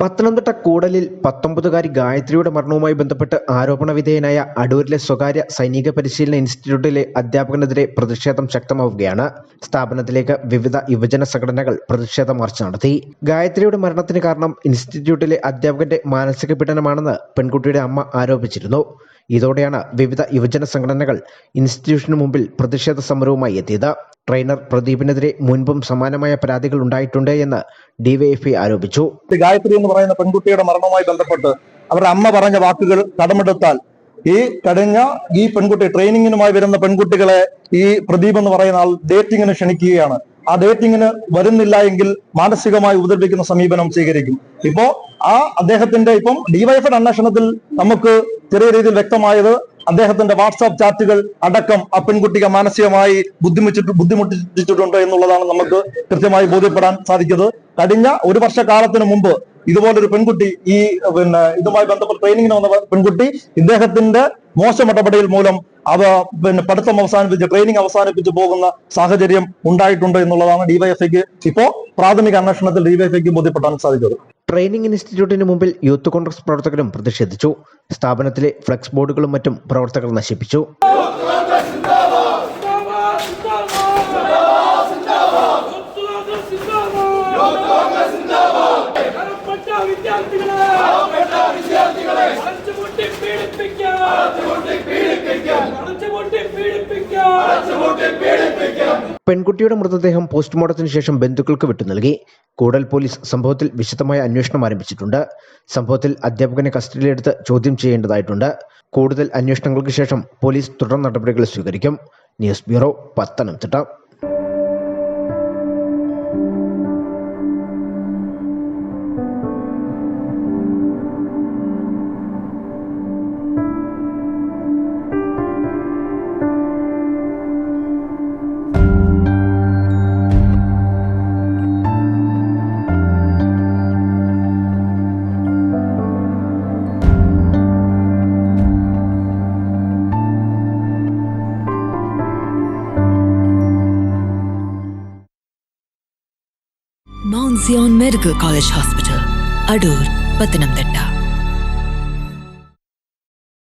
പത്തനംതിട്ട കൂടലിൽ പത്തൊമ്പതുകാരി ഗായത്രിയുടെ മരണവുമായി ബന്ധപ്പെട്ട് ആരോപണ വിധേയനായ അടൂരിലെ സ്വകാര്യ സൈനിക പരിശീലന ഇൻസ്റ്റിറ്റ്യൂട്ടിലെ അധ്യാപകനെതിരെ പ്രതിഷേധം ശക്തമാവുകയാണ്. സ്ഥാപനത്തിലേക്ക് വിവിധ യുവജന സംഘടനകൾ പ്രതിഷേധ മാർച്ച് നടത്തി. ഗായത്രിയുടെ മരണത്തിന് കാരണം ഇൻസ്റ്റിറ്റ്യൂട്ടിലെ അധ്യാപകന്റെ മാനസിക പീഡനമാണെന്ന് പെൺകുട്ടിയുടെ അമ്മ ആരോപിച്ചിരുന്നു. ഇതോടെയാണ് വിവിധ യുവജന സംഘടനകൾ ഇൻസ്റ്റിറ്റ്യൂഷന് മുമ്പിൽ പ്രതിഷേധ സമരവുമായി എത്തിയത്. ട്രെയിനർ പ്രദീപിനെതിരെ മുൻപും സമാനമായ പരാതികൾ ഉണ്ടായിട്ടുണ്ട് എന്ന് ഡിവൈഎഫ്ഐ ആരോപിച്ചു. ഗായത്രി എന്ന് പറയുന്ന പെൺകുട്ടിയുടെ മരണവുമായി ബന്ധപ്പെട്ട് അവരുടെ അമ്മ പറഞ്ഞ വാക്കുകൾ കടമെടുത്താൽ ഈ കഴിഞ്ഞ ഈ പെൺകുട്ടി ട്രെയിനിങ്ങിനുമായി വരുന്ന പെൺകുട്ടികളെ ഈ പ്രദീപ് എന്ന് പറയുന്ന ആൾ ഡേറ്റിങ്ങിന് ക്ഷണിക്കുകയാണ്. ആ ഡേറ്റിങ്ങിന് വരുന്നില്ല എങ്കിൽ മാനസികമായി ഉപദ്രവിക്കുന്ന സമീപനം സ്വീകരിക്കും. ഇപ്പോ ആ അദ്ദേഹത്തിന്റെ ഇപ്പം ഡിവൈഎഫ്ഐ അന്വേഷണത്തിൽ നമുക്ക് ചെറിയ രീതിയിൽ വ്യക്തമായത് അദ്ദേഹത്തിന്റെ വാട്സാപ്പ് ചാറ്റുകൾ അടക്കം ആ പെൺകുട്ടിക്ക് മാനസികമായി ബുദ്ധിമുട്ടി ബുദ്ധിമുട്ടിച്ചിട്ടുണ്ട് എന്നുള്ളതാണ് നമുക്ക് കൃത്യമായി ബോധ്യപ്പെടാൻ സാധിക്കുന്നത്. കഴിഞ്ഞ ഒരു വർഷക്കാലത്തിന് മുമ്പ് ഇതുപോലൊരു പെൺകുട്ടി ഈ പിന്നെ ഇതുമായി ബന്ധപ്പെട്ട് ട്രെയിനിങ്ങിന് വന്ന പെൺകുട്ടി ഇദ്ദേഹത്തിന്റെ മോശം ഇടപെടൽ മൂലം അവ പിന്നെ പഠിത്തം അവസാനിപ്പിച്ച് ട്രെയിനിങ് അവസാനിപ്പിച്ച് പോകുന്ന സാഹചര്യം ഉണ്ടായിട്ടുണ്ട് എന്നുള്ളതാണ് ഡിവൈഎഫ്ഐക്ക് ഇപ്പോ പ്രാഥമിക അന്വേഷണത്തിൽ ഡിവൈഎഫ്ഐക്ക് ബോധ്യപ്പെടാൻ സാധിച്ചത്. ട്രെയിനിംഗ് ഇൻസ്റ്റിറ്റ്യൂട്ടിന് മുമ്പിൽ യൂത്ത് കോൺഗ്രസ് പ്രവർത്തകരും പ്രതിഷേധിച്ചു സ്ഥാപനത്തിലെ ഫ്ലെക്സ് ബോർഡുകളും മറ്റും പ്രവർത്തകർ നശിപ്പിച്ചു പെൺകുട്ടിയുടെ മൃതദേഹം പോസ്റ്റ്മോർട്ടത്തിന് ശേഷം ബന്ധുക്കൾക്ക് വിട്ടു നൽകി. കൂടൽ പോലീസ് സംഭവത്തിൽ വിശദമായ അന്വേഷണം ആരംഭിച്ചിട്ടുണ്ട്. സംഭവത്തിൽ അധ്യാപകനെ കസ്റ്റഡിയിലെടുത്ത് ചോദ്യം ചെയ്യേണ്ടതായിട്ടുണ്ട്. കൂടുതൽ അന്വേഷണങ്ങൾക്ക് ശേഷം പോലീസ് തുടർ നടപടികൾ സ്വീകരിക്കും. News bureau Pathanamthitta. Mount Zion medical college hospital Adoor Pathanamthitta